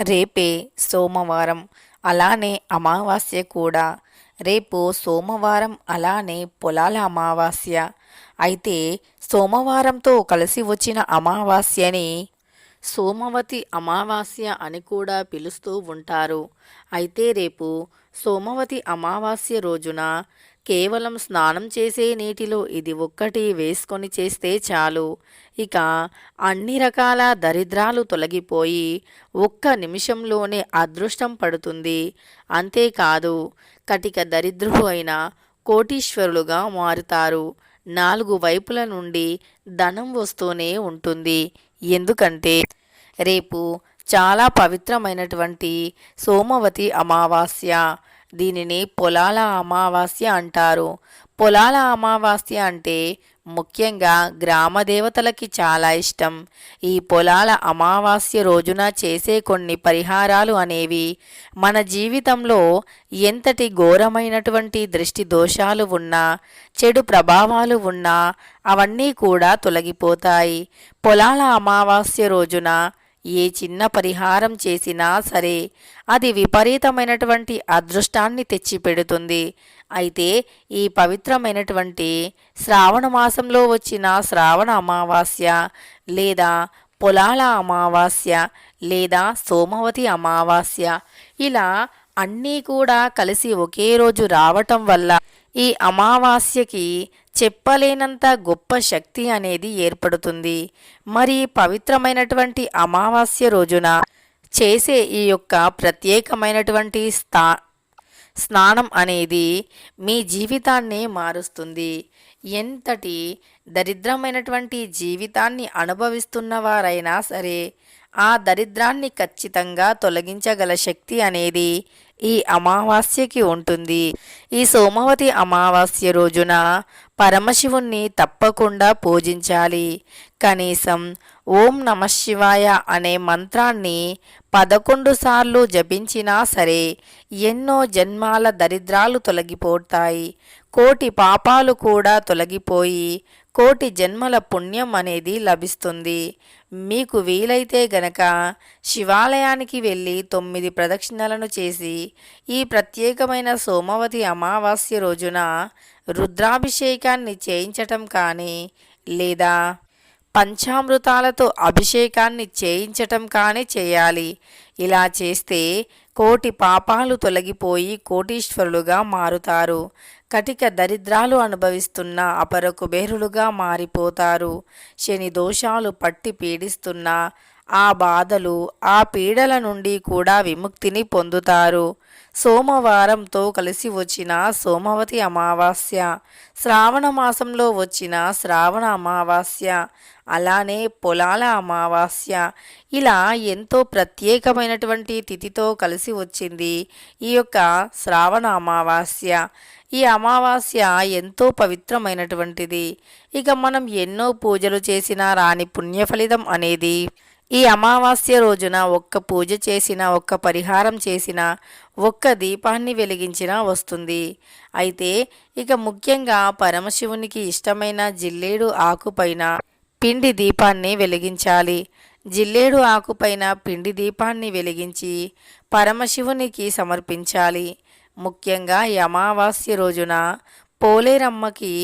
రేపే సోమవారం అలానే అమావాస్య కూడా. రేపు సోమవారం అలానే పొలాల అమావాస్య. అయితే సోమవారంతో కలిసి వచ్చిన అమావాస్యని సోమవతి అమావాస్య అని కూడా పిలుస్తూ ఉంటారు. అయితే రేపు సోమవతి అమావాస్య రోజున కేవలం స్నానం చేసే నీటిలో ఇది ఒక్కటి వేసుకొని చేస్తే చాలు. ఇక అన్ని రకాల దరిద్రాలు తొలగిపోయి ఒక్క నిమిషంలోనే అదృష్టం పడుతుంది. అంతేకాదు కటిక దరిద్రుడు అయిన కోటీశ్వరులుగా మారుతారు. నాలుగు వైపుల నుండి ధనం వస్తూనే ఉంటుంది. ఎందుకంటే రేపు చాలా పవిత్రమైనటువంటి సోమవతి అమావాస్య. దీనిని పొలాల అమావాస్య అంటారు. పొలాల అమావాస్య అంటే ముఖ్యంగా గ్రామ దేవతలకి చాలా ఇష్టం. ఈ పొలాల అమావాస్య రోజున చేసే కొన్ని పరిహారాలు అనేవి మన జీవితంలో ఎంతటి ఘోరమైనటువంటి దృష్టి దోషాలు ఉన్నా చెడు ప్రభావాలు ఉన్నా అవన్నీ కూడా తొలగిపోతాయి. పొలాల అమావాస్య రోజున ఏ చిన్న పరిహారం చేసినా సరే అది విపరీతమైనటువంటి అదృష్టాన్ని తెచ్చిపెడుతుంది. అయితే ఈ పవిత్రమైనటువంటి శ్రావణ మాసంలో వచ్చిన శ్రావణ అమావాస్య లేదా పొలాల అమావాస్య లేదా సోమవతి అమావాస్య ఇలా అన్నీ కూడా కలిసి ఒకే రోజు రావటం వల్ల ఈ అమావాస్యకి చెప్పలేనంత గొప్ప శక్తి అనేది ఏర్పడుతుంది. మరి పవిత్రమైనటువంటి అమావాస్య రోజున చేసే ఈ యొక్క ప్రత్యేకమైనటువంటి స్థా స్నానం అనేది మీ జీవితాన్ని మారుస్తుంది. ఎంతటి దరిద్రమైనటువంటి జీవితాన్ని అనుభవిస్తున్న వారైనా సరే ఆ దరిద్రాన్ని ఖచ్చితంగా తొలగించగల శక్తి అనేది ఈ అమావాస్యకి ఉంటుంది. ఈ సోమవతి అమావాస్య రోజున పరమశివుణ్ణి తప్పకుండా పూజించాలి. కనీసం ఓం నమ శివాయ అనే మంత్రాన్ని పదకొండు సార్లు జపించినా సరే ఎన్నో జన్మాల దరిద్రాలు తొలగిపోతాయి. కోటి పాపాలు కూడా తొలగిపోయి కోటి జన్మల పుణ్యం అనేది లభిస్తుంది. మీకు వీలైతే గనక శివాలయానికి వెళ్ళి తొమ్మిది ప్రదక్షిణలను చేసి ఈ ప్రత్యేకమైన సోమవతి అమావాస్య రోజున రుద్రాభిషేకాన్ని చేయించటం కానీ లేదా పంచామృతాలతో అభిషేకాన్ని చేయించటం కానీ చేయాలి. ఇలా చేస్తే కోటి పాపాలు తొలగిపోయి కోటీశ్వరులుగా మారుతారు. కటిక దరిద్రాలు అనుభవిస్తున్న అపరకు బేరులుగా మారిపోతారు. శని దోషాలు పట్టి పీడిస్తున్న ఆ బాధలు ఆ పీడల నుండి కూడా విముక్తిని పొందుతారు. సోమవారంతో కలిసి వచ్చిన సోమవతి అమావాస్య శ్రావణ మాసంలో వచ్చిన శ్రావణ అమావాస్య అలానే పొలాల అమావాస్య ఇలా ఎంతో ప్రత్యేకమైనటువంటి తిథితో కలిసి వచ్చింది ఈ యొక్క శ్రావణ అమావాస్య. ఈ అమావాస్య ఎంతో పవిత్రమైనటువంటిది. ఇక మనం ఎన్నో పూజలు చేసినా రాని పుణ్యఫలితం అనేది. ఈ అమావాస్య రోజున ఒక్క పూజ చేసిన ఒక్క పరిహారం చేసిన ఒక్క దీపాన్ని వెలిగించినా వస్తుంది. అయితే ఇక ముఖ్యంగా పరమశివునికి ఇష్టమైన జిల్లేడు ఆకుపైన పిండి దీపాన్ని వెలిగించాలి. జిల్లేడు ఆకుపైన పిండి దీపాన్ని వెలిగించి పరమశివునికి సమర్పించాలి. ముఖ్యంగా ఈ అమావాస్య రోజున పోలేరమ్మకి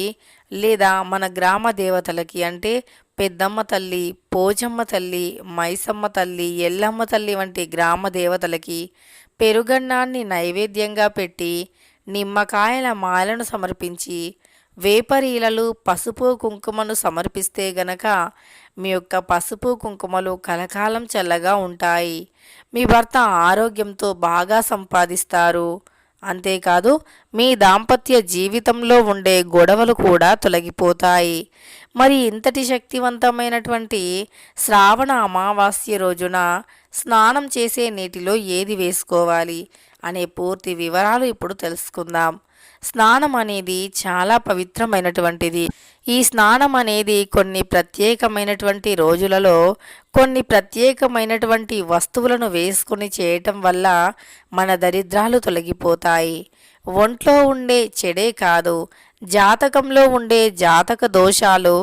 లేదా మన గ్రామ దేవతలకి అంటే పెద్దమ్మ తల్లి పోచమ్మ తల్లి మైసమ్మ తల్లి ఎల్లమ్మ తల్లి వంటి గ్రామ దేవతలకి పెరుగన్నాన్ని నైవేద్యంగా పెట్టి నిమ్మకాయల మాలను సమర్పించి వేపరీలలు పసుపు కుంకుమను సమర్పిస్తే గనక మీ యొక్క పసుపు కుంకుమలు కలకాలం చల్లగా ఉంటాయి. మీ భర్త ఆరోగ్యంతో బాగా సంపాదిస్తారు. అంతేకాదు మీ దాంపత్య జీవితంలో ఉండే గొడవలు కూడా తొలగిపోతాయి. మరి ఇంతటి శక్తివంతమైనటువంటి శ్రావణ అమావాస్య రోజున స్నానం చేసే నీటిలో ఏది వేసుకోవాలి? అనే పూర్తి వివరాలు ఇప్పుడు తెలుసుకుందాం. స్నానం అనేది చాలా పవిత్రమైనటువంటిది. ఈ స్నానం అనేది కొన్ని ప్రత్యేకమైనటువంటి రోజులలో కొన్ని ప్రత్యేకమైనటువంటి వస్తువులను వేసుకుని చేయటం వల్ల మన దరిద్రాలు తొలగిపోతాయి. ఒంట్లో ఉండే చెడే కాదు జాతకంలో ఉండే జాతక దోషాలు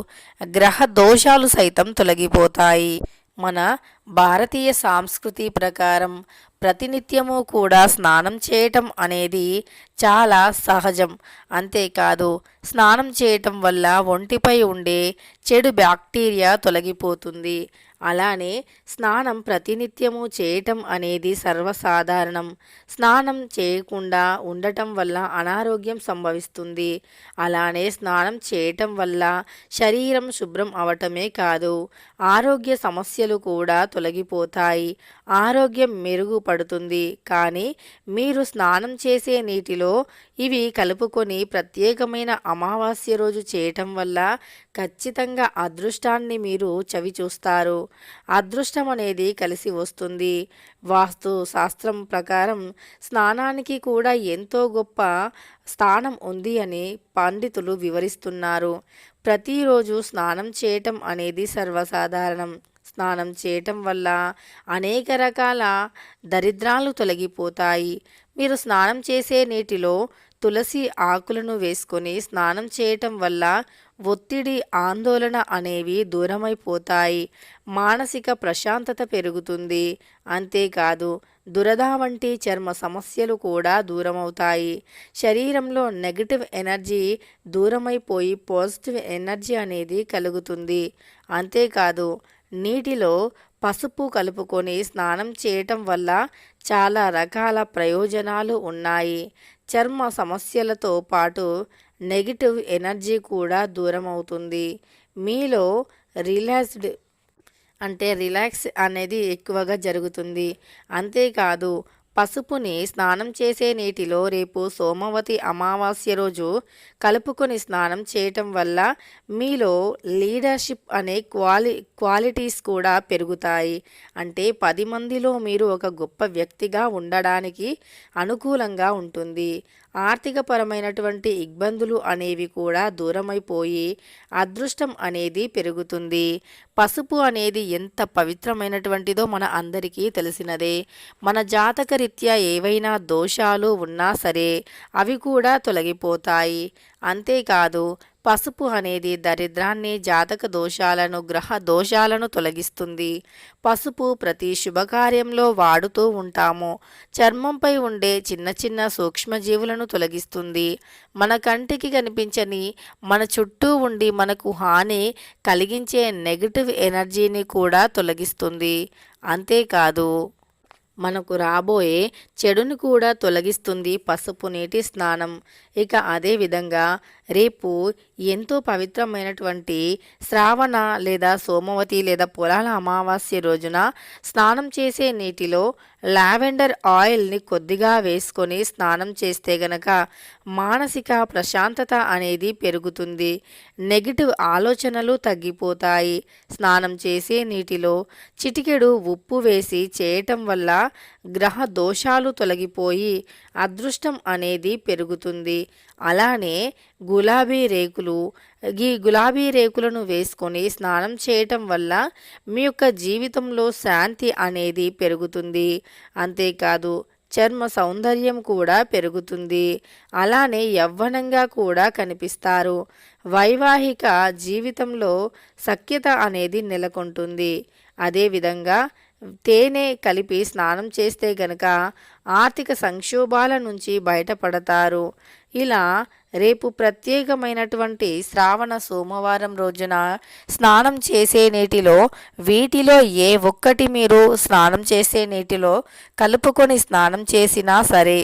గ్రహ దోషాలు సైతం తొలగిపోతాయి. మన భారతీయ సాంస్కృతి ప్రకారం ప్రతినిత్యము కూడా స్నానం చేయటం అనేది చాలా సహజం. అంతేకాదు స్నానం చేయటం వల్ల ఒంటిపై ఉండే చెడు బ్యాక్టీరియా తొలగిపోతుంది. అలానే స్నానం ప్రతినిత్యము చేయటం అనేది సర్వసాధారణం. స్నానం చేయకుండా ఉండటం వల్ల అనారోగ్యం సంభవిస్తుంది. అలానే స్నానం చేయటం వల్ల శరీరం శుభ్రం అవటమే కాదు. ఆరోగ్య సమస్యలు కూడా తొలగిపోతాయి. ఆరోగ్యం మెరుగుపడుతుంది. కానీ మీరు స్నానం చేసే నీటిలో ఇవి కలుపుకొని ప్రత్యేకమైన అమావాస్య రోజు చేయటం వల్ల ఖచ్చితంగా అదృష్టాన్ని మీరు చవి చూస్తారు. అదృష్టం అనేది కలిసి వస్తుంది. వాస్తు శాస్త్రం ప్రకారం స్నానానికి కూడా ఎంతో గొప్ప స్థానం ఉంది అని పండితులు వివరిస్తున్నారు. ప్రతిరోజు స్నానం చేయటం అనేది సర్వసాధారణం. స్నానం చేయటం వల్ల అనేక రకాల దరిద్రాలు తొలగిపోతాయి. మీరు స్నానం చేసే నీటిలో తులసి ఆకులను వేసుకొని స్నానం చేయటం వల్ల ఒత్తిడి ఆందోళన అనేవి దూరమైపోతాయి. మానసిక ప్రశాంతత పెరుగుతుంది. అంతేకాదు దురద వంటి చర్మ సమస్యలు కూడా దూరమవుతాయి. శరీరంలో నెగటివ్ ఎనర్జీ దూరమైపోయి పాజిటివ్ ఎనర్జీ అనేది కలుగుతుంది. అంతేకాదు నీటిలో పసుపు కలుపుకొని స్నానం చేయటం వల్ల చాలా రకాల ప్రయోజనాలు ఉన్నాయి. చర్మ సమస్యలతో పాటు నెగిటివ్ ఎనర్జీ కూడా దూరం అవుతుంది మీలో రిలాక్స్డ్ అంటే రిలాక్స్ అనేది ఎక్కువగా జరుగుతుంది. అంతేకాదు పసుపుని స్నానం చేసే నీటిలో రేపు సోమవతి అమావాస్య రోజు కలుపుకొని స్నానం చేయటం వల్ల మీలో లీడర్షిప్ అనే క్వాలి క్వాలిటీస్ కూడా పెరుగుతాయి. అంటే పది మందిలో మీరు ఒక గొప్ప వ్యక్తిగా ఉండడానికి అనుకూలంగా ఉంటుంది. ఆర్థికపరమైనటువంటి ఇబ్బందులు అనేవి కూడా దూరమైపోయి అదృష్టం అనేది పెరుగుతుంది. పసుపు అనేది ఎంత పవిత్రమైనటువంటిదో మన అందరికీ తెలిసినదే. మన జాతక రీత్యా ఏవైనా దోషాలు ఉన్నా సరే అవి కూడా తొలగిపోతాయి. అంతేకాదు పసుపు అనేది దరిద్రాన్ని జాతక దోషాలను గ్రహ దోషాలను తొలగిస్తుంది. పసుపు ప్రతి శుభకార్యంలో వాడుతూ ఉంటాము. చర్మంపై ఉండే చిన్న చిన్న సూక్ష్మజీవులను తొలగిస్తుంది. మన కంటికి కనిపించని మన చుట్టూ ఉండి మనకు హాని కలిగించే నెగటివ్ ఎనర్జీని కూడా తొలగిస్తుంది. అంతేకాదు మనకు రాబోయే చెడుని కూడా తొలగిస్తుంది పసుపు నీటి స్నానం. ఇక అదే విధంగా రేపు ఎంతో పవిత్రమైనటువంటి శ్రావణ లేదా సోమవతి లేదా పొలాల అమావాస్య రోజున స్నానం చేసే నీటిలో లావెండర్ ఆయిల్ని కొద్దిగా వేసుకొని స్నానం చేస్తే గనక మానసిక ప్రశాంతత అనేది పెరుగుతుంది. నెగిటివ్ ఆలోచనలు తగ్గిపోతాయి. స్నానం చేసే నీటిలో చిటికెడు ఉప్పు వేసి చేయటం వల్ల గ్రహ దోషాలు తొలగిపోయి అదృష్టం అనేది పెరుగుతుంది. అలానే గులాబీ రేకులు ఈ గులాబీ రేకులను వేసుకొని స్నానం చేయటం వల్ల మీ యొక్క జీవితంలో శాంతి అనేది పెరుగుతుంది. అంతేకాదు చర్మ సౌందర్యం కూడా పెరుగుతుంది. అలానే యవ్వనంగా కూడా కనిపిస్తారు. వైవాహిక జీవితంలో సఖ్యత అనేది నెలకొంటుంది. అదేవిధంగా తేనె కలిపి స్నానం చేస్తే గనక ఆర్థిక సంక్షోభాల నుంచి బయటపడతారు. ఇలా రేపు ప్రత్యేకమైనటువంటి శ్రావణ సోమవారం రోజున స్నానం చేసే నీటిలో వీటిలో ఏ ఒక్కటి మీరు స్నానం చేసే నీటిలో కలుపుకొని స్నానం చేసినా సరే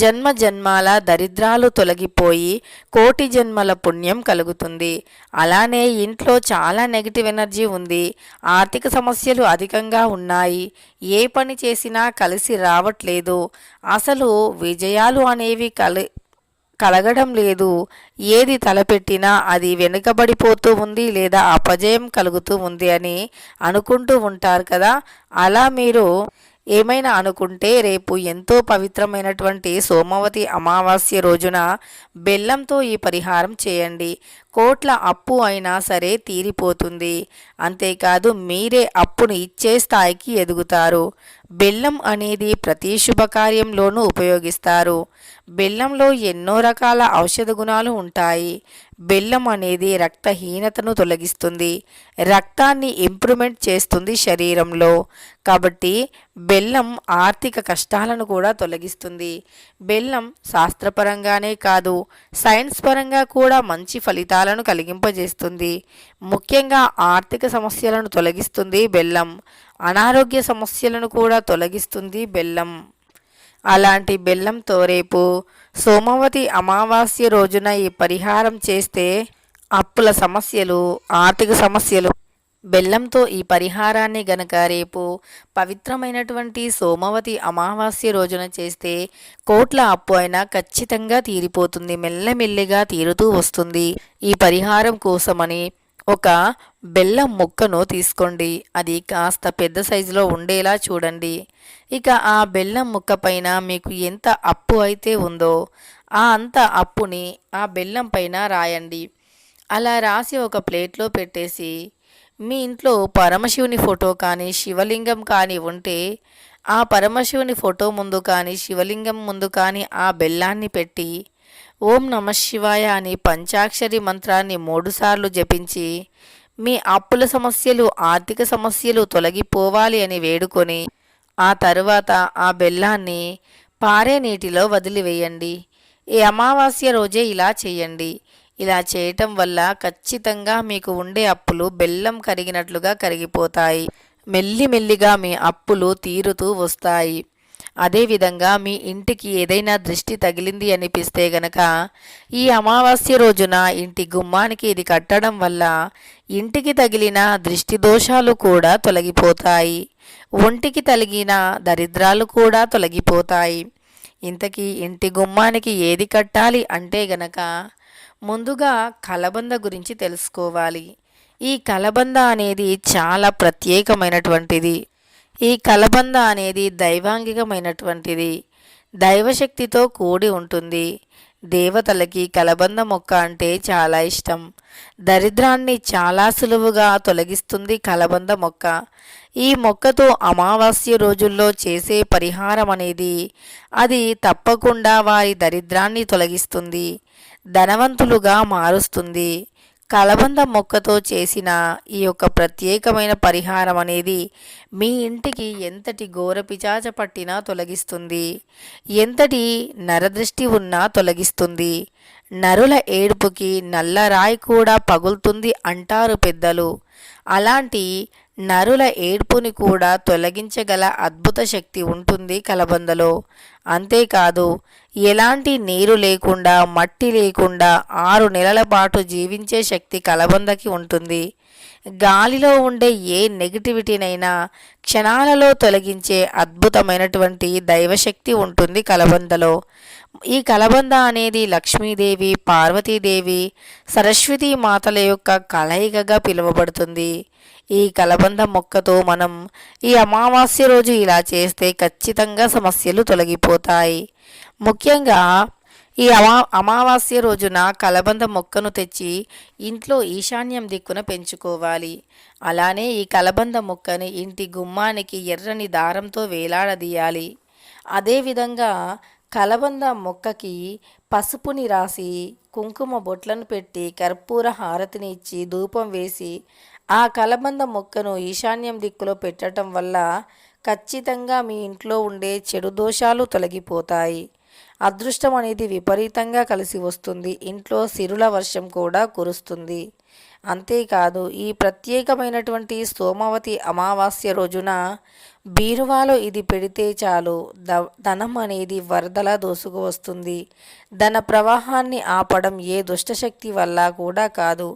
జన్మ జన్మాల దరిద్రాలు తొలగిపోయి కోటి జన్మల పుణ్యం కలుగుతుంది. అలానే ఇంట్లో చాలా నెగిటివ్ ఎనర్జీ ఉంది. ఆర్థిక సమస్యలు అధికంగా ఉన్నాయి. ఏ పని చేసినా కలిసి రావట్లేదు. అసలు విజయాలు అనేవి కలి కలగడం లేదు. ఏది తలపెట్టినా అది వెనుకబడిపోతూ ఉంది లేదా అపజయం కలుగుతూ ఉంది అని అనుకుంటూ ఉంటారు కదా. అలా మీరు ఏమైనా అనుకుంటే రేపు ఎంతో పవిత్రమైనటువంటి సోమవతి అమావాస్య రోజున బెల్లంతో ఈ పరిహారం చేయండి. కోట్ల అప్పు అయినా సరే తీరిపోతుంది. అంతేకాదు మీరే అప్పును ఇచ్చే స్థాయికి ఎదుగుతారు. బెల్లం అనేది ప్రతి శుభకార్యంలోనూ ఉపయోగిస్తారు. బెల్లంలో ఎన్నో రకాల ఔషధ గుణాలు ఉంటాయి. బెల్లం అనేది రక్తహీనతను తొలగిస్తుంది. రక్తాన్ని ఇంప్రూవ్మెంట్ చేస్తుంది శరీరంలో. కాబట్టి బెల్లం ఆర్థిక కష్టాలను కూడా తొలగిస్తుంది. బెల్లం శాస్త్రపరంగానే కాదు సైన్స్ పరంగా కూడా మంచి ఫలితాలు ఫలితాలను కలిగింపజేస్తుంది. ముఖ్యంగా ఆర్థిక సమస్యలను తొలగిస్తుంది బెల్లం. అనారోగ్య సమస్యలను కూడా తొలగిస్తుంది బెల్లం. అలాంటి బెల్లంతో రేపు సోమవతి అమావాస్య రోజున ఈ పరిహారం చేస్తే అప్పుల సమస్యలు ఆర్థిక సమస్యలు బెల్లంతో ఈ పరిహారాన్ని గనక రేపు పవిత్రమైనటువంటి సోమవతి అమావాస్య రోజున చేస్తే కోట్ల అప్పు అయినా ఖచ్చితంగా తీరిపోతుంది మెల్లమెల్లిగా తీరుతూ వస్తుంది. ఈ పరిహారం కోసమని ఒక బెల్లం ముక్కను తీసుకోండి. అది కాస్త పెద్ద సైజులో ఉండేలా చూడండి. ఇక ఆ బెల్లం ముక్క పైన మీకు ఎంత అప్పు అయితే ఉందో ఆ అంత అప్పుని ఆ బెల్లం పైన రాయండి. అలా రాసి ఒక ప్లేట్లో పెట్టేసి మీ ఇంట్లో పరమశివుని ఫోటో కానీ శివలింగం కానీ ఉంటే ఆ పరమశివుని ఫోటో ముందు కానీ శివలింగం ముందు కానీ ఆ బెల్లాన్ని పెట్టి ఓం నమ శివాయ అని పంచాక్షరి మంత్రాన్ని మూడుసార్లు జపించి మీ అప్పుల సమస్యలు ఆర్థిక సమస్యలు తొలగిపోవాలి అని వేడుకొని ఆ తరువాత ఆ బెల్లాన్ని పారే నీటిలో వదిలివేయండి. ఈ అమావాస్య రోజే ఇలా చేయండి. ఇలా చేయటం వల్ల ఖచ్చితంగా మీకు ఉండే అప్పులు బెల్లం కరిగినట్లుగా కరిగిపోతాయి. మెల్లిమెల్లిగా మీ అప్పులు తీరుతూ వస్తాయి. అదేవిధంగా మీ ఇంటికి ఏదైనా దృష్టి తగిలింది అనిపిస్తే గనక ఈ అమావాస్య రోజున ఇంటి గుమ్మానికి ఇది కట్టడం వల్ల ఇంటికి తగిలిన దృష్టి దోషాలు కూడా తొలగిపోతాయి. ఒంటికి తగిలిన దరిద్రాలు కూడా తొలగిపోతాయి. ఇంతకీ ఇంటి గుమ్మానికి ఏది కట్టాలి అంటే గనక ముందుగా కలబంద గురించి తెలుసుకోవాలి. ఈ కలబంద అనేది చాలా ప్రత్యేకమైనటువంటిది. ఈ కలబంద అనేది దైవాంగికమైనటువంటిది. దైవశక్తితో కూడి ఉంటుంది. దేవతలకి కలబంద మొక్క అంటే చాలా ఇష్టం. దరిద్రాన్ని చాలా సులువుగా తొలగిస్తుంది కలబంద మొక్క. ఈ మొక్కతో అమావాస్య రోజుల్లో చేసే పరిహారం అనేది అది తప్పకుండా వారి దరిద్రాన్ని తొలగిస్తుంది. ధనవంతులుగా మారుస్తుంది. కలబంద మొక్కతో చేసిన ఈ యొక్క ప్రత్యేకమైన పరిహారం అనేది మీ ఇంటికి ఎంతటి ఘోరపిచాచ పట్టినా తొలగిస్తుంది. ఎంతటి నరదృష్టి ఉన్నా తొలగిస్తుంది. నరుల ఏడుపుకి నల్లరాయి కూడా పగులుతుంది అంటారు పెద్దలు. అలాంటి నరుల ఏడ్పుని కూడా తొలగించగల అద్భుత శక్తి ఉంటుంది కలబందలో. అంతేకాదు ఎలాంటి నీరు లేకుండా మట్టి లేకుండా ఆరు నెలల పాటు జీవించే శక్తి కలబందకి ఉంటుంది. గాలిలో ఉండే ఏ నెగిటివిటీనైనా క్షణాలలో తొలగించే అద్భుతమైనటువంటి దైవశక్తి ఉంటుంది కలబందలో. ఈ కలబంద అనేది లక్ష్మీదేవి పార్వతీదేవి సరస్వతీ మాతల యొక్క కలయికగా పిలువబడుతుంది. ఈ కలబంద మొక్కతో మనం ఈ అమావాస్య రోజు ఇలా చేస్తే ఖచ్చితంగా సమస్యలు తొలగిపోతాయి. ముఖ్యంగా ఈ అమా అమావాస్య రోజున కలబంద మొక్కను తెచ్చి ఇంట్లో ఈశాన్యం దిక్కున పెంచుకోవాలి. అలానే ఈ కలబంద మొక్కని ఇంటి గుమ్మానికి ఎర్రని దారంతో వేలాడదీయాలి. అదేవిధంగా కలబంద మొక్కకి పసుపుని రాసి కుంకుమ బొట్లను పెట్టి కర్పూర హారతిని ఇచ్చి ధూపం వేసి ఆ కలబంద మొక్కను ఈశాన్యం దిక్కులో పెట్టడం వల్ల ఖచ్చితంగా మీ ఇంట్లో ఉండే చెడు దోషాలు తొలగిపోతాయి. అదృష్టం అనేది విపరీతంగా కలిసి వస్తుంది. ఇంట్లో సిరుల వర్షం కూడా కురుస్తుంది. అంతేకాదు ఈ ప్రత్యేకమైనటువంటి సోమవతి అమావాస్య రోజున బీరువాలో ఇది పెడితే చాలు. ద ధనం అనేది వరదలా దోసుకు వస్తుంది. ధన ప్రవాహాన్ని ఆపడం ఏ దుష్టశక్తి వల్ల కూడా కాదు.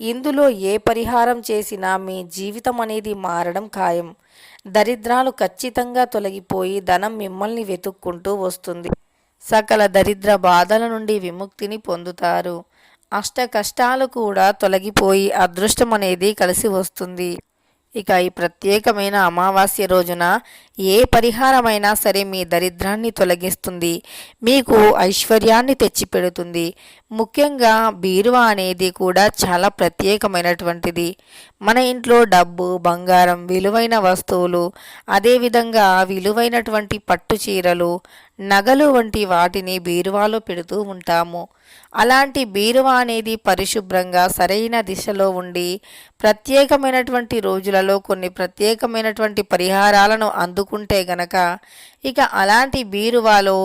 ఇందులో ఏ పరిహారం చేసినా మీ జీవితం అనేది మారడం ఖాయం. దరిద్రాలు ఖచ్చితంగా తొలగిపోయి ధనం మిమ్మల్ని వెతుక్కుంటూ వస్తుంది. సకల దరిద్ర బాధల నుండి విముక్తిని పొందుతారు. అష్ట కష్టాలు కూడా తొలగిపోయి అదృష్టం అనేది కలిసి వస్తుంది. ఇక ఈ ప్రత్యేకమైన అమావాస్య రోజున ఏ పరిహారమైనా సరే మీ దరిద్రాన్ని తొలగిస్తుంది మీకు ఐశ్వర్యాన్ని తెచ్చిపెడుతుంది. ముఖ్యంగా బీరువా అనేది కూడా చాలా ప్రత్యేకమైనటువంటిది. మన ఇంట్లో డబ్బు బంగారం విలువైన వస్తువులు అదేవిధంగా విలువైనటువంటి పట్టు చీరలు నగలు వంటి వాటిని బీరువాలో పెడుతూ ఉంటాము. అలాంటి బీరువా అనేది పరిశుభ్రంగా సరైన దిశలో ఉండి ప్రత్యేకమైనటువంటి రోజులలో కొన్ని ప్రత్యేకమైనటువంటి పరిహారాలను అందుకుంటే గనక ఇక అలాంటి బీరువాలో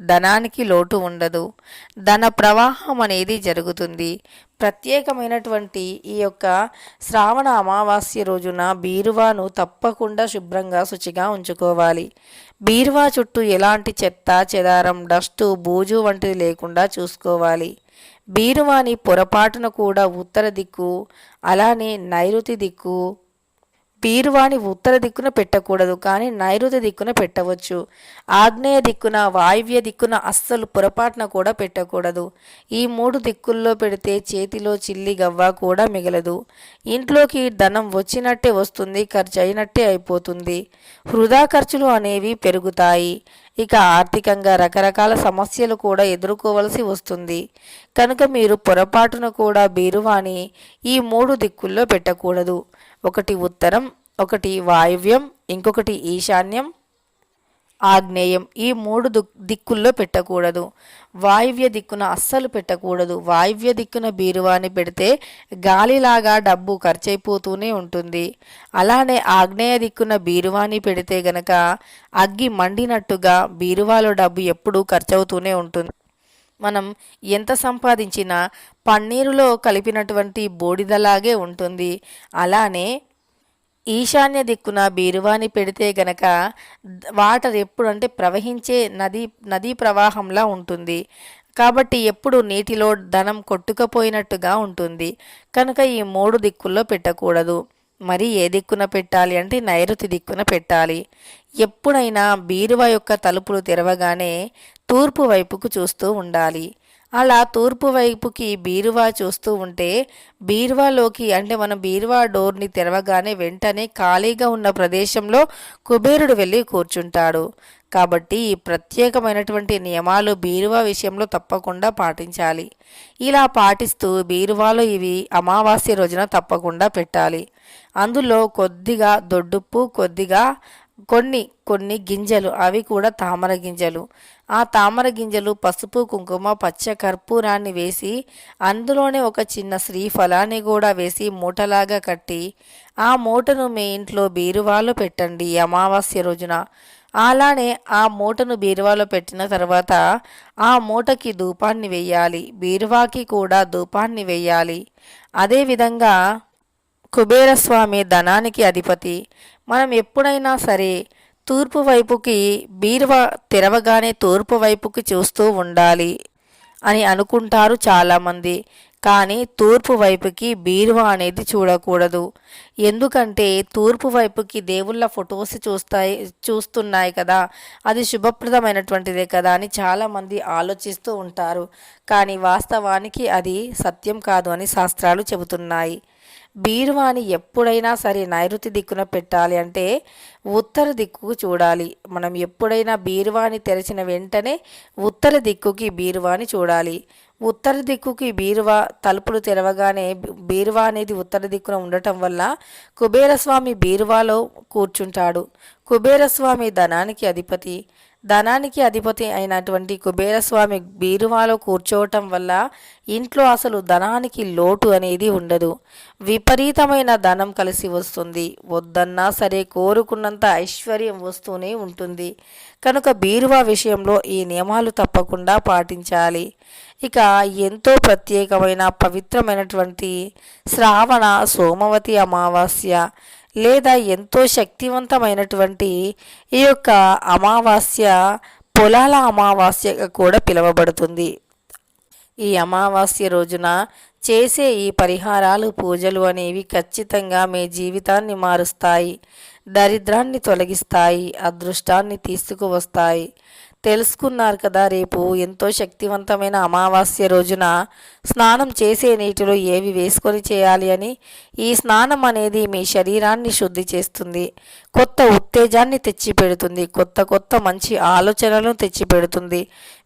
ధనానికి లోటు ఉండదు. ధన ప్రవాహం అనేది జరుగుతుంది. ప్రత్యేకమైనటువంటి ఈ యొక్క శ్రావణ అమావాస్య రోజున బీరువాను తప్పకుండా శుభ్రంగా శుచిగా ఉంచుకోవాలి. బీరువా చుట్టూ ఎలాంటి చెత్త చెదారం డస్టు బూజు వంటిది లేకుండా చూసుకోవాలి. బీరువాని పొరపాటున కూడా ఉత్తర దిక్కు అలానే నైరుతి దిక్కు బీరువాని ఉత్తర దిక్కున పెట్టకూడదు కానీ నైరుతి దిక్కున పెట్టవచ్చు. ఆగ్నేయ దిక్కున వాయువ్య దిక్కున అస్సలు పొరపాటున కూడా పెట్టకూడదు. ఈ మూడు దిక్కుల్లో పెడితే చేతిలో చిల్లి గవ్వ కూడా మిగలదు. ఇంట్లోకి ధనం వచ్చినట్టే వస్తుంది ఖర్చు అయినట్టే అయిపోతుంది. వృధా ఖర్చులు అనేవి పెరుగుతాయి. ఇక ఆర్థికంగా రకరకాల సమస్యలు కూడా ఎదుర్కోవలసి వస్తుంది. కనుక మీరు పొరపాటున కూడా బీరువాని ఈ మూడు దిక్కుల్లో పెట్టకూడదు. ఒకటి ఉత్తరం ఒకటి వాయువ్యం ఇంకొకటి ఈశాన్యం. ఆగ్నేయం. ఈ మూడు దిక్కుల్లో పెట్టకూడదు. వాయువ్య దిక్కున అస్సలు పెట్టకూడదు. వాయువ్య దిక్కున బీరువాని పెడితే గాలిలాగా డబ్బు ఖర్చయిపోతూనే ఉంటుంది. అలానే ఆగ్నేయ దిక్కున బీరువాని పెడితే గనక అగ్గి మండినట్టుగా బీరువాలో డబ్బు ఎప్పుడూ ఖర్చవుతూనే ఉంటుంది. మనం ఎంత సంపాదించినా పన్నీరులో కలిపినటువంటి బూడిదలాగే ఉంటుంది. అలానే ఈశాన్య దిక్కున బీరువాని పెడితే గనక వాటర్ ఎప్పుడు అంటే ప్రవహించే నది నదీ ప్రవాహంలా ఉంటుంది. కాబట్టి ఎప్పుడు నీటిలో ధనం కొట్టుకపోయినట్టుగా ఉంటుంది. కనుక ఈ మూడు దిక్కుల్లో పెట్టకూడదు. మరి ఏ దిక్కున పెట్టాలి అంటే నైరుతి దిక్కున పెట్టాలి. ఎప్పుడైనా బీరువా యొక్క తలుపులు తెరవగానే తూర్పు వైపుకు చూస్తూ ఉండాలి. అలా తూర్పు వైపుకి బీరువా చూస్తూ ఉంటే బీరువాలోకి అంటే మన బీరువా డోర్ని తెరవగానే వెంటనే ఖాళీగా ఉన్న ప్రదేశంలో కుబేరుడు వెళ్ళి కూర్చుంటాడు. కాబట్టి ఈ ప్రత్యేకమైనటువంటి నియమాలు బీరువా విషయంలో తప్పకుండా పాటించాలి. ఇలా పాటిస్తూ బీరువాలో ఇవి అమావాస్య రోజున తప్పకుండా పెట్టాలి. అందులో కొద్దిగా దొడ్డుప్పు కొద్దిగా కొన్ని కొన్ని గింజలు అవి కూడా తామర గింజలు. ఆ తామర గింజలు పసుపు కుంకుమ పచ్చ కర్పూరాన్ని వేసి అందులోనే ఒక చిన్న శ్రీఫలాన్ని కూడా వేసి మూటలాగా కట్టి ఆ మూటను మీ ఇంట్లో బీరువాలో పెట్టండి అమావాస్య రోజున. అలానే ఆ మూటను బీరువాలో పెట్టిన తర్వాత ఆ మూటకి ధూపాన్ని వెయ్యాలి బీరువాకి కూడా ధూపాన్ని వెయ్యాలి అదేవిధంగా కుబేరస్వామి ధనానికి అధిపతి. మనం ఎప్పుడైనా సరే తూర్పు వైపుకి బీరువా తెరవగానే తూర్పు వైపుకి చూస్తూ ఉండాలి అని అనుకుంటారు చాలామంది. కానీ తూర్పు వైపుకి బీరువా అనేది చూడకూడదు. ఎందుకంటే తూర్పు వైపుకి దేవుళ్ళ ఫొటోస్ చూస్తాయి చూస్తున్నాయి కదా. అది శుభప్రదమైనటువంటిదే కదా అని చాలామంది ఆలోచిస్తూ ఉంటారు. కానీ వాస్తవానికి అది సత్యం కాదు అని శాస్త్రాలు చెబుతున్నాయి. బీరువాని ఎప్పుడైనా సరే నైరుతి దిక్కున పెట్టాలి అంటే ఉత్తర దిక్కుకు చూడాలి. మనం ఎప్పుడైనా బీరువాని తెరిచిన వెంటనే ఉత్తర దిక్కుకి బీరువాని చూడాలి. ఉత్తర దిక్కుకి బీరువా తలుపులు తెరవగానే బీరువా అనేది ఉత్తర దిక్కున ఉండటం వల్ల కుబేరస్వామి బీరువాలో కూర్చుంటాడు. కుబేరస్వామి ధనానికి అధిపతి. ధనానికి అధిపతి అయినటువంటి కుబేరస్వామి బీరువాలో కూర్చోవటం వల్ల ఇంట్లో అసలు ధనానికి లోటు అనేది ఉండదు. విపరీతమైన ధనం కలిసి వస్తుంది. వద్దన్నా సరే కోరుకున్నంత ఐశ్వర్యం వస్తూనే ఉంటుంది. కనుక బీరువా విషయంలో ఈ నియమాలు తప్పకుండా పాటించాలి. ఇక ఎంతో ప్రత్యేకమైన పవిత్రమైనటువంటి శ్రావణ సోమవతి అమావాస్య లేదా ఎంతో శక్తివంతమైనటువంటి ఈ యొక్క అమావాస్య పొలాల అమావాస్యగా కూడా పిలువబడుతుంది. ఈ అమావాస్య రోజున చేసే ఈ పరిహారాలు పూజలు అనేవి ఖచ్చితంగా మీ జీవితాన్ని మారుస్తాయి. దరిద్రాన్ని తొలగిస్తాయి అదృష్టాన్ని తీసుకువస్తాయి. తెలుసుకున్నారు కదా రేపు ఎంతో శక్తివంతమైన అమావాస్య రోజున స్నానం చేసే నీటిలో ఏవి వేసుకొని చేయాలి అని ఈ స్నానం అనేది మీ శరీరాన్ని శుద్ధి చేస్తుంది. కొత్త ఉత్తేజాన్ని తెచ్చిపెడుతుంది. కొత్త కొత్త మంచి ఆలోచనలను తెచ్చిపెడుతుంది.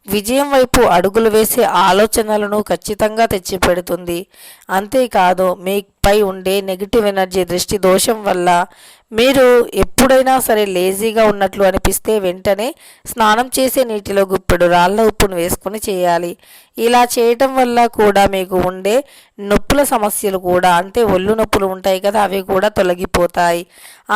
విజయం వైపు అడుగులు వేసే ఆలోచనలను ఖచ్చితంగా తెచ్చిపెడుతుంది. అంతేకాదు మీపై ఉండే నెగిటివ్ ఎనర్జీ దృష్టి దోషం వల్ల మీరు ఎప్పుడైనా సరే లేజీగా ఉన్నట్లు అనిపిస్తే వెంటనే స్నానం చేసే నీటిలో గుప్పెడు రాళ్ళ ఉప్పును వేసుకొని చేయాలి. ఇలా చేయటం వల్ల కూడా మీకు ఉండే నొప్పుల సమస్యలు కూడా అంటే ఒళ్ళు నొప్పులు ఉంటాయి కదా అవి కూడా తొలగిపోతాయి.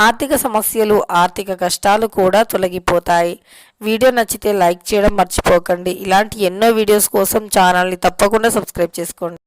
ఆర్థిక సమస్యలు ఆర్థిక కష్టాలు కూడా తొలగిపోతాయి. వీడియో నచ్చితే లైక్ చేయడం మర్చిపోకండి. ఇలాంటి ఎన్నో వీడియోస్ కోసం ఛానల్ని తప్పకుండా సబ్స్క్రైబ్ చేసుకోండి.